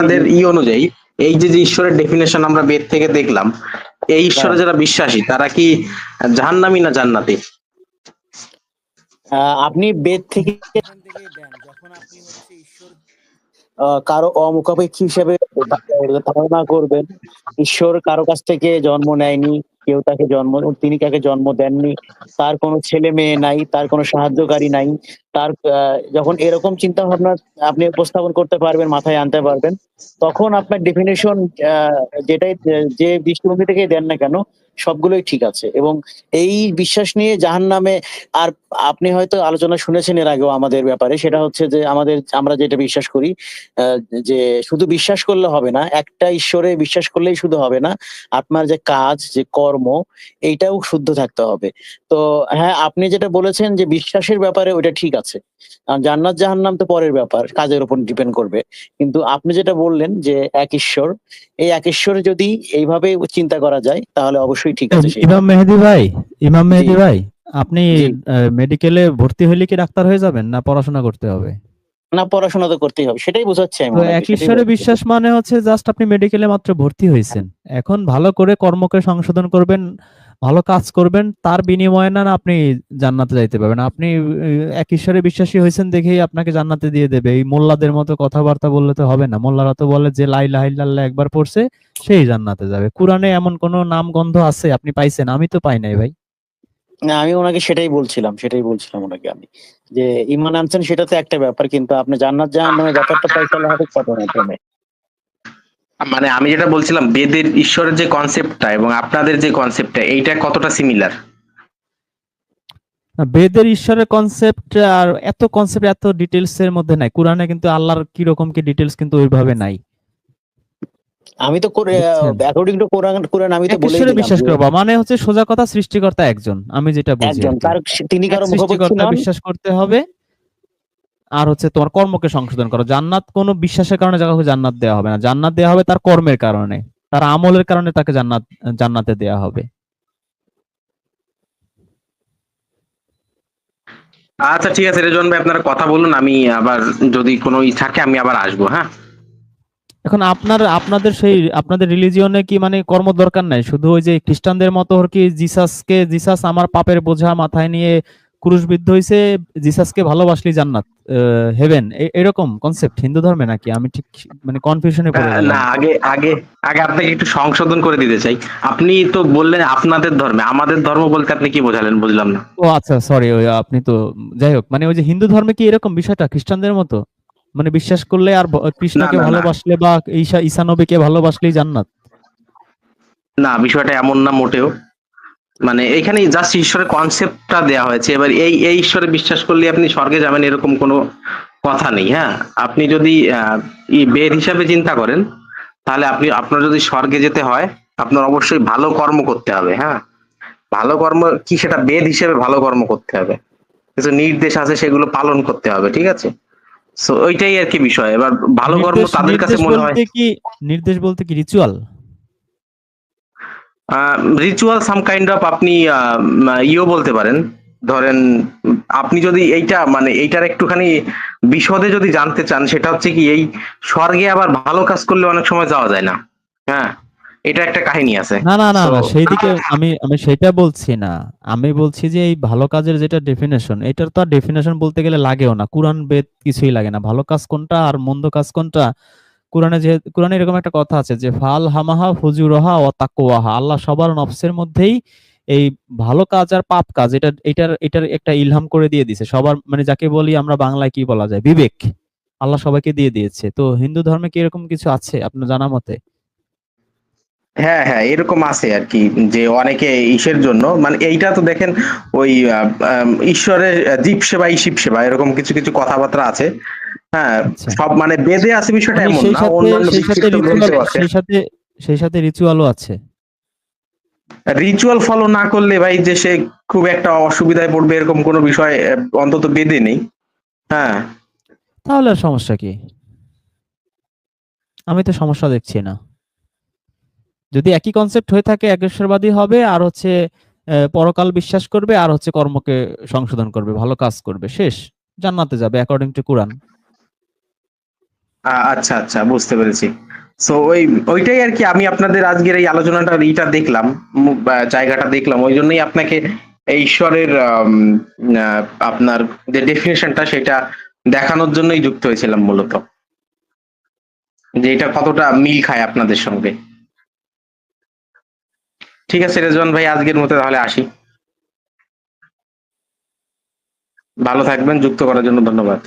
আপনাদের ই অনুযায়ী এই যে যে ঈশ্বরের ডেফিনেশন আমরা বেদ থেকে দেখলাম এই ঈশ্বরে যারা বিশ্বাসী তারা কি জাহান্নামি না জান্নাতি? আহ, আপনি বেদ থেকে যখন আপনি হচ্ছে ঈশ্বর কারও অমুখাপেক্ষী হিসেবে ধারণা করবেন ঈশ্বর কারও কাছ থেকে জন্ম নেয়নি কেউ তাকে জন্ম, তিনি তাকে জন্ম দেননি, তার কোনো ছেলে মেয়ে নাই, তার কোনো সাহায্যকারী নাই, তার যখন এরকম চিন্তা ভাবনা আপনি উপস্থাপন করতে পারবেন, মাথায় আনতে পারবেন, তখন আপনার ডেফিনেশন যেটাই, যে দৃষ্টিভঙ্গি থেকে দেন না কেন, সবগুলোই ঠিক আছে। এবং এই বিশ্বাস নিয়ে জাহান নামে আর আপনি হয়তো আলোচনা শুনেছেন এর আগেও আমাদের ব্যাপারে, সেটা হচ্ছে যে আমাদের, আমরা যেটা বিশ্বাস করি যে শুধু বিশ্বাস করলে হবে না, একটা ঈশ্বরে বিশ্বাস করলেই শুধু হবে না, আপনার যে কাজ, যে কর্ম এইটাও শুদ্ধ থাকতে হবে। তো হ্যাঁ আপনি যেটা বলেছেন যে বিশ্বাসের ব্যাপারে ওটা ঠিক আছে। জান্নাত জাহান্নাম তো পরের ব্যাপার কাজের উপর ডিপেন্ড করবে। কিন্তু আপনি যেটা বললেন যে এক ঈশ্বর এই এক ঈশ্বর যদি এইভাবে চিন্তা করা যায় তাহলে অবশ্যই ঠিক আছে ইমাম মেহেদি ভাই ইমাম মেহেদি ভাই আপনি। মেডিকেলে ভর্তি হইলে কি ডাক্তার হয়ে যাবেন না পড়াশোনা করতে হবে? না পড়াশোনা তো করতেই হবে সেটাই বোঝাচ্ছে আমি এক ঈশ্বরে বিশ্বাস মানে হচ্ছে জাস্ট আপনি মেডিকেলে মাত্র ভর্তি হয়েছেন। এখন ভালো করে কর্মকে সংশোধন করবেন ভালো কাজ করবেন তার বিনিময়ে না আপনি জান্নাতে যাইতে পারবেন। আপনি এক ঈশ্বরে বিশ্বাসী হয়েছেন দেখেই আপনাকে জান্নাতে দিয়ে দেবে। এই মোল্লাদের মতো কথাবার্তা বললে তো হবে না। মোল্লারা তো বলে যে লাই লাইল্লাহ একবার পড়ছে সেই জান্নাতে যাবে। কোরআনে এমন কোন নাম গন্ধ আছে? আপনি পাইছেন? আমি তো পাই নাই ভাই। না আমি ওনাকে সেটাই বলছিলাম সেটাই বলছিলাম ওনাকে আমি। যে ইমান আনছেন সেটা তো একটা ব্যাপার কিন্তু আপনি জান্নাত জাহান্নামের ব্যাপারটা পয়সালা হবে কত মাধ্যমে মানে আমি যেটা বলছিলাম বেদের ঈশ্বরের যে কনসেপ্টটা এবং আপনাদের যে কনসেপ্টটা এইটা কতটা সিমিলার বেদের ঈশ্বরের কনসেপ্ট আর এত কনসেপ্ট এত ডিটেলস এর মধ্যে নাই। কোরআনে কিন্তু আল্লাহর কি রকম কি ডিটেলস কিন্তু ওইভাবে নাই। আমি তো অ্যাকর্ডিং টু কোরআন কোরআন আমি তো দিলাম বিশ্বাস করবা মানে হচ্ছে সোজা কথা সৃষ্টিকর্তা একজন আমি যেটা বুঝি একজন আর তার তিনি কারও মুখপাত্র বিশ্বাস করতে হবে আর হচ্ছে তোমার কর্মকে সংশোধন করো। জান্নাত কোনো বিশ্বাসের কারণে কাউকে জান্নাত দেওয়া হবে না। জান্নাত দেওয়া হবে তার কর্মের কারণে তার আমলের কারণে তাকে জান্নাত জান্নাতে দেওয়া হবে। আচ্ছা ঠিক আছে রেজন ভাই আপনারা কথা বলুন আমি আবার যদি কোনো ই থাকে আমি আবার আসব হ্যাঁ? এখন আপনার আপনাদের সেই আপনাদের রিলিজিয়নে কি মানে কর্ম দরকার নাই? শুধু ওই যে খ্রিস্টানদের মতো আর কি জিসাসকে জিসাস আমার পাপের বোঝা মাথায় নিয়ে ক্রুশবিদ্ধ হয়েছে জিসাসকে ভালোবাসলি জান্নাত হেভেন এরকম কনসেপ্ট হিন্দু ধর্মে নাকি? আমি ঠিক মানে কনফিউশনে পড়ে না আগে আগে আগে আপনাকে একটু সংশোধন করে দিতে চাই। আপনি তো বললেন আপনাদের ধর্মে আমাদের ধর্ম বলতে আপনি কি বোঝালেন? বুঝলাম না। ও আচ্ছা সরি আপনি তো যাই হোক মানে ওই যে হিন্দু ধর্মে কি এরকম বিষয়টা খ্রিস্টানদের মতো? মানে বিশ্বাস করলে আর কৃষ্ণকে। ভালোবাসলে বা ঈশা ঈসা নবীকে ভালোবাসলেই জান্নাত। না বিষয়টা এমন না মোটেও। মানে এখানে জাস্ট ঈশ্বরের কনসেপ্টটা দেওয়া হয়েছে। এবার এই এই ঈশ্বরে বিশ্বাস করলে আপনি স্বর্গে যাবেন এরকম কোনো কথা নেই হ্যাঁ? আপনি যদি বেদ হিসাবে চিন্তা করেন তাহলে আপনি আপনার যদি স্বর্গে যেতে হয় আপনার অবশ্যই ভালো কর্ম করতে হবে হ্যাঁ? ভালো কর্ম কি সেটা বেদ হিসেবে ভালো কর্ম করতে হবে। কিছু নির্দেশ আছে সেগুলো পালন করতে হবে ঠিক আছে? সো ওইটাই আর কি বিষয়। এবার ভালো কর্ম তাদের কাছে মনে হয় কি নির্দেশ বলতে কি ritual ritual some kind of আপনি আহ, ইও বলতে পারেন। ধরেন আপনি যদি এইটা মানে এইটার একটুখানি বিশদে যদি জানতে চান সেটা হচ্ছে কি এই স্বর্গে আবার ভালো কাজ করলে অনেক সময় যাওয়া যায় না। হ্যাঁ? এটা একটা কাহিনী আছে। না না না সেই দিকে আমি আমি সেটা বলছি না। আমি বলছি যে এই ভালো কাজের যেটা ডেফিনেশন এটার তো আর ডেফিনেশন বলতে গেলে লাগেও না। কোরআন বেদ কিছুই লাগে না। ভালো কাজ কোনটা আর মন্দ কাজ কোনটা? কোরআনে যে কোরআনে এরকম একটা কথা আছে যে ফাল হামাহা ফুজুরহা ও তাকওয়াহা। আল্লাহ সবার নফসের মধ্যেই এই ভালো কাজ আর পাপ কাজ এটা এটার এটার একটা ইলহাম করে দিয়ে দিয়েছে সবার মানে যাকে বলি আমরা বাংলায় কি বলা যায়? বিবেক। আল্লাহ সবাইকে দিয়ে দিয়েছে। তো হিন্দু ধর্মে কি এরকম কিছু আছে আপনার জানা মতে? হ্যাঁ হ্যাঁ এরকম আছে আর কি যে অনেকে ইসের জন্য। মানে এইটা তো দেখেন ওই ঈশ্বরের জীব সেবা শিব সেবা এরকম কিছু কিছু কথাবার্তা আছে। হ্যাঁ আচ্ছা। সব মানে বেদে আছে বিষয়টা মানে এমন না অন্যান্য সেই সাথে সেই সাথে রিচুয়ালও আছে। রিচুয়াল ফলো না করলে ভাই যে সে খুব একটা অসুবিধায় পড়বে এরকম কোনো বিষয় অন্তত বেদে নেই। হ্যাঁ। তাহলে সমস্যা কি? আমি তো সমস্যা দেখছি না। যদি একই কনসেপ্ট হয়ে থাকে একেশ্বরবাদী হবে, আর হচ্ছে পরকাল বিশ্বাস করবে, আর হচ্ছে কর্মকে সংশোধন করবে, ভালো কাজ করবে, শেষ। জান্নাতে যাবে অ্যাকর্ডিং টু কোরআন আচ্ছা আচ্ছা বুঝতে পেরেছি। সো ওই, ওইটাই আর কি, আমি আপনাদের আজকের এই আলোচনাটা এইটা দেখলাম জায়গাটা দেখলাম, ওই জন্যই আপনাকে ঈশ্বরের আপনার যে ডেফিনেশনটা সেটা দেখানোর জন্যই যুক্ত হয়েছিলাম মূলত। যে এটা কতটা মিল খায় আপনাদের সঙ্গে। ঠিক আছে রেজওয়ান ভাই আজকের মতো তাহলে আসি। ভালো থাকবেন যুক্ত করার জন্য ধন্যবাদ।